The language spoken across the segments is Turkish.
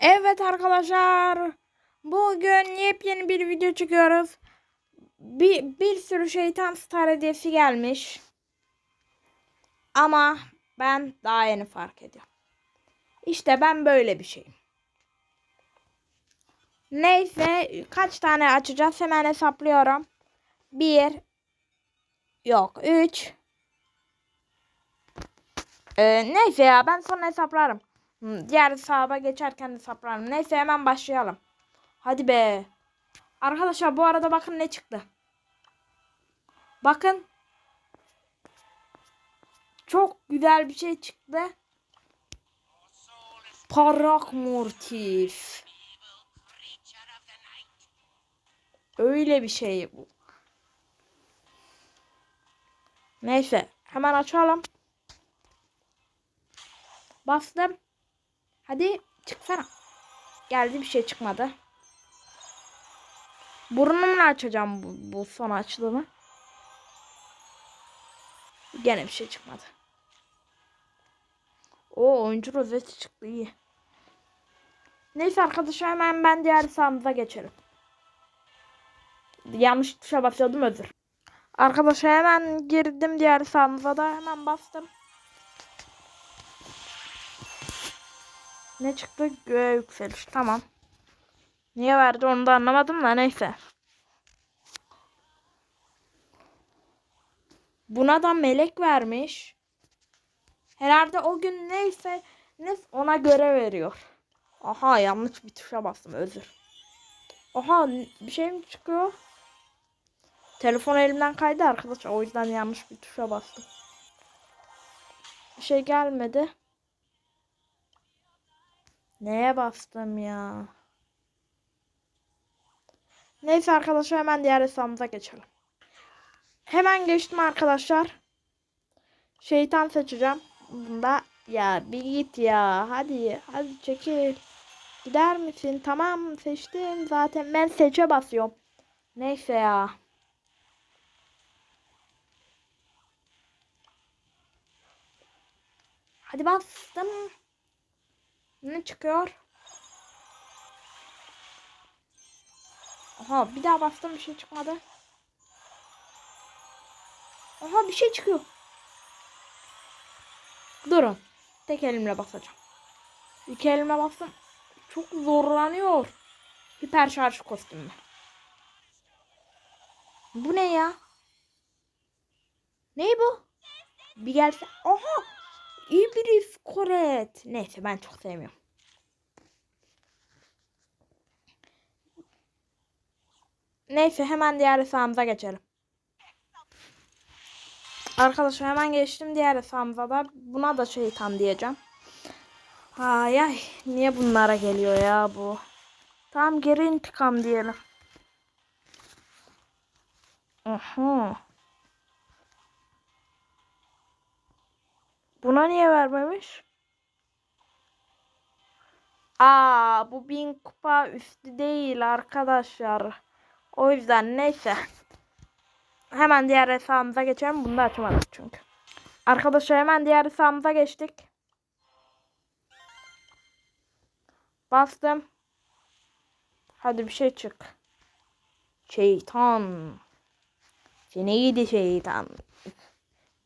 Evet arkadaşlar. Bugün yepyeni bir video çıkıyoruz. Bir, bir sürü şeytan star hediyesi gelmiş. Ama ben daha yeni fark ediyorum. İşte ben böyle bir şeyim. Neyse kaç tane açacağız hemen hesaplıyorum. Bir. Yok. Üç. Ee, neyse ya ben sonra hesaplarım. Diğer hesaba geçerken hesaplarım. Neyse hemen başlayalım. Hadi be. Arkadaşlar bu arada bakın ne çıktı. Bakın. Çok güzel bir şey çıktı. Parak mortif. Öyle bir şey bu. Neyse hemen açalım. Bastım. Hadi çıksana. Geldi bir şey çıkmadı. Burnumla açacağım bu, bu son açlığımı. Gene bir şey çıkmadı. O oyuncu rozeti çıktı iyi. Neyse arkadaşlar hemen ben diğer sahamıza geçelim. Yanlış tuşa basıyordum özür. Arkadaşlar hemen girdim diğer sahamıza da hemen bastım. Ne çıktı? Göğe yükseliş. Tamam. Niye verdi onu da anlamadım da neyse. Buna da melek vermiş. Herhalde o gün neyse ne ona göre veriyor. Aha yanlış bir tuşa bastım özür. Aha bir şey mi çıkıyor? Telefon elimden kaydı arkadaşlar o yüzden yanlış bir tuşa bastım. Bir şey gelmedi. Neye bastım ya? Neyse arkadaşlar hemen diğer hesabımıza geçelim. Hemen geçtim arkadaşlar. Şeytan seçeceğim. Bunda ya bir git ya. Hadi hadi çekil. Gider misin? Tamam seçtim. Zaten ben seçe basıyorum. Neyse ya. Hadi bastım. Ne çıkıyor? Aha bir daha bastım bir şey çıkmadı. Aha bir şey çıkıyor. Durun. Tek elimle basacağım. İki elimle bastım. Çok zorlanıyor. Hiper şarj kostümü. Bu ne ya? Ne bu? Bir gelse. Aha! İbris Koret. Neyse ben çok sevmiyorum. Neyse hemen diğer hesabımıza geçelim. Arkadaşlar hemen geçtim diğer hesabımıza da. Buna da şeytan diyeceğim. Ay ay niye bunlara geliyor ya bu. Tamam geri intikam diyelim. Aha. Buna niye vermemiş? Aa bu bin kupa üstü değil arkadaşlar. O yüzden neyse. Hemen diğer hesabımıza geçelim. Bunu da açamadık çünkü. Arkadaşlar hemen diğer hesabımıza geçtik. Bastım. Hadi bir şey çık. Şeytan. Seni gidi şeytan.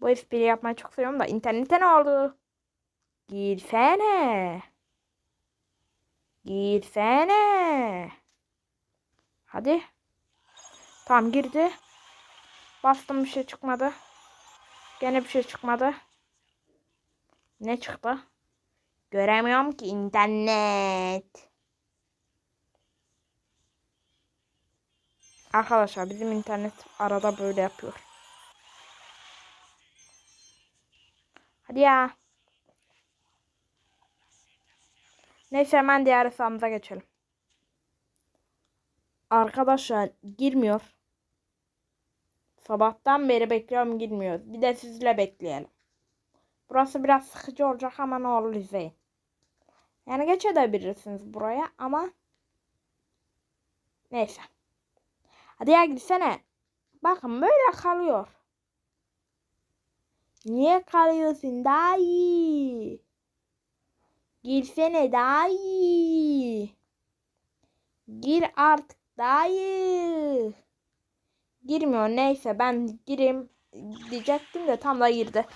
Bu espri yapmayı çok seviyorum da internette ne oldu? Girsene. Girsene. Hadi. Tam girdi. Bastım bir şey çıkmadı. Gene bir şey çıkmadı. Ne çıktı? Göremiyorum ki internet. Arkadaşlar bizim internet arada böyle yapıyor. Hadi ya. Neyse hemen diğer hesabımıza geçelim. Arkadaşlar girmiyor. Sabahtan beri bekliyorum girmiyor. Bir de sizle bekleyelim. Burası biraz sıkıcı olacak ama ne olur izleyin. Yani geçebilirsiniz buraya ama neyse. Hadi ya gitsene. Bakın böyle kalıyor. Niye kalıyorsun daha iyi? Girsene daha iyi. Gir artık dayı. Girmiyor neyse ben gireyim diyecektim de tam da girdi.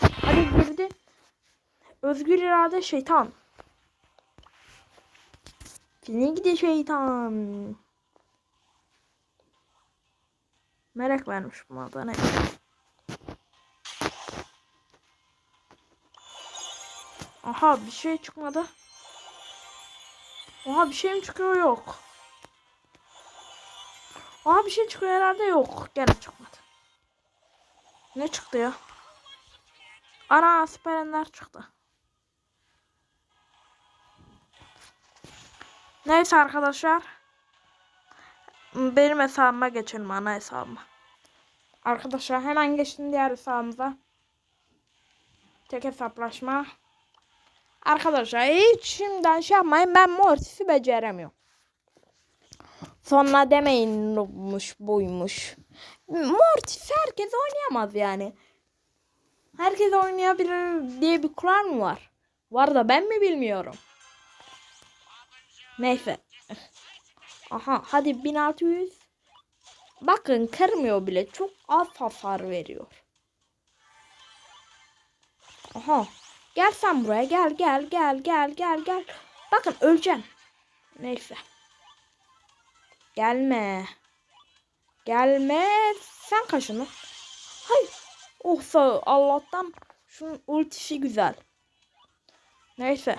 Hadi girdi. Özgür irade şeytan. Seni gidi şeytan. Merak vermiş bu arada Aha bir şey çıkmadı. Aha bir şey mi çıkıyor yok. Aha bir şey çıkıyor herhalde yok. Gene çıkmadı. Ne çıktı ya? Ana süperenler çıktı. Neyse arkadaşlar. Benim hesabıma geçelim ana hesabıma. Arkadaşlar hemen geçtim diğer hesabımıza. Tek hesaplaşma. Arkadaşlar hiç şimdiden şey yapmayın ben Mortis'i beceremiyorum. Sonra demeyin nobmuş buymuş. Mortis herkes oynayamaz yani. Herkes oynayabilir diye bir kural mı var? Var da ben mi bilmiyorum. Neyse. Aha hadi 1600. Bakın kırmıyor bile. Çok az hasar veriyor. Aha. Gel sen buraya. Gel gel gel gel gel gel. Bakın öleceğim. Neyse. Gelme. Gelme. Sen kaşını. Hayır. Oh sağ Allah'tan şunun ultisi güzel. Neyse.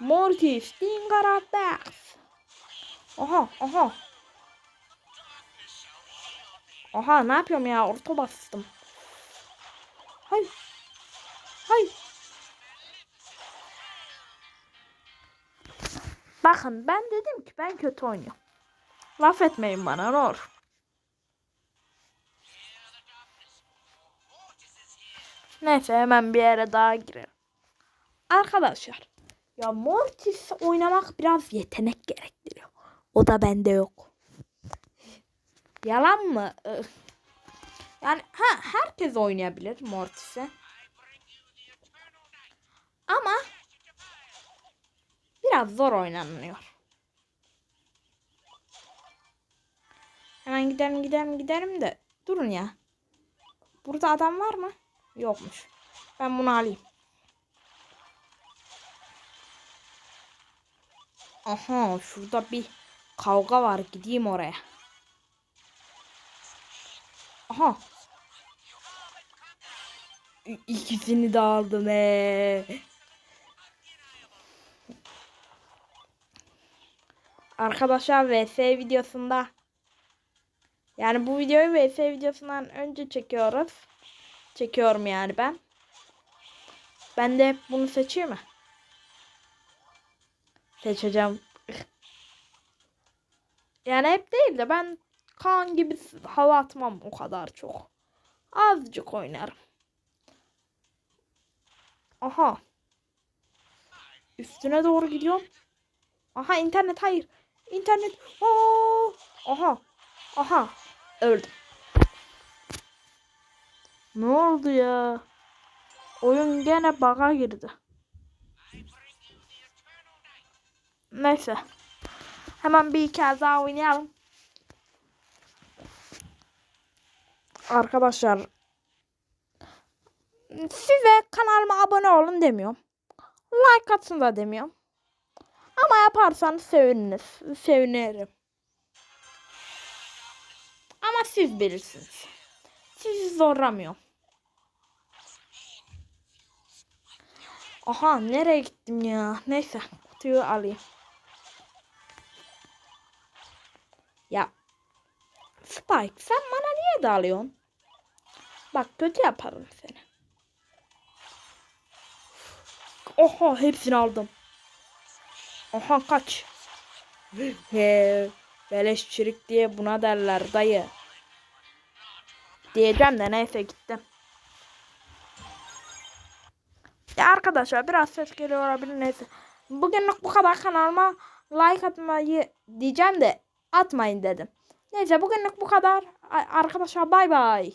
Mortis Dingaradex. Aha aha. Aha ne yapıyorum ya orta bastım. Hay. Bakın ben dedim ki ben kötü oynuyorum. Laf etmeyin bana olur. Neyse hemen bir yere daha girelim. Arkadaşlar ya Mortis oynamak biraz yetenek gerektiriyor. O da bende yok. Yalan mı? Yani ha herkes oynayabilir Mortis'i. Ama biraz zor oynanıyor. Hemen gidelim gidelim gidelim de durun ya. Burada adam var mı? Yokmuş. Ben bunu alayım. Aha şurada bir kavga var. Gideyim oraya. Aha. İkisini de aldım he. Arkadaşlar VS videosunda yani bu videoyu VS videosundan önce çekiyoruz. Çekiyorum yani ben. Ben de bunu seçeyim mi? Seçeceğim. Yani hep değil de ben kan gibi hava atmam o kadar çok. Azıcık oynarım. Aha. Üstüne doğru gidiyorum. Aha internet hayır. İnternet. Oo! Aha. Aha. Öldüm. Ne oldu ya? Oyun gene bug'a girdi. Neyse. Hemen bir kez daha oynayalım. Arkadaşlar size kanalıma abone olun demiyorum. Like atın da demiyorum. Ama yaparsanız seviniriz. Sevinirim. Ama siz bilirsiniz. Sizi zorlamıyorum. Aha nereye gittim ya? Neyse kutuyu alayım. Ya Spike sen bana niye dalıyorsun? Bak kötü yaparım seni. Oha hepsini aldım. Oha kaç. He, beleş çürük diye buna derler dayı. Diyeceğim de neyse gittim. Ya arkadaşlar biraz ses geliyor olabilir neyse. Bugünlük bu kadar kanalıma like atmayı diyeceğim de atmayın dedim. Neyse bugünlük bu kadar. Arkadaşlar bay bay.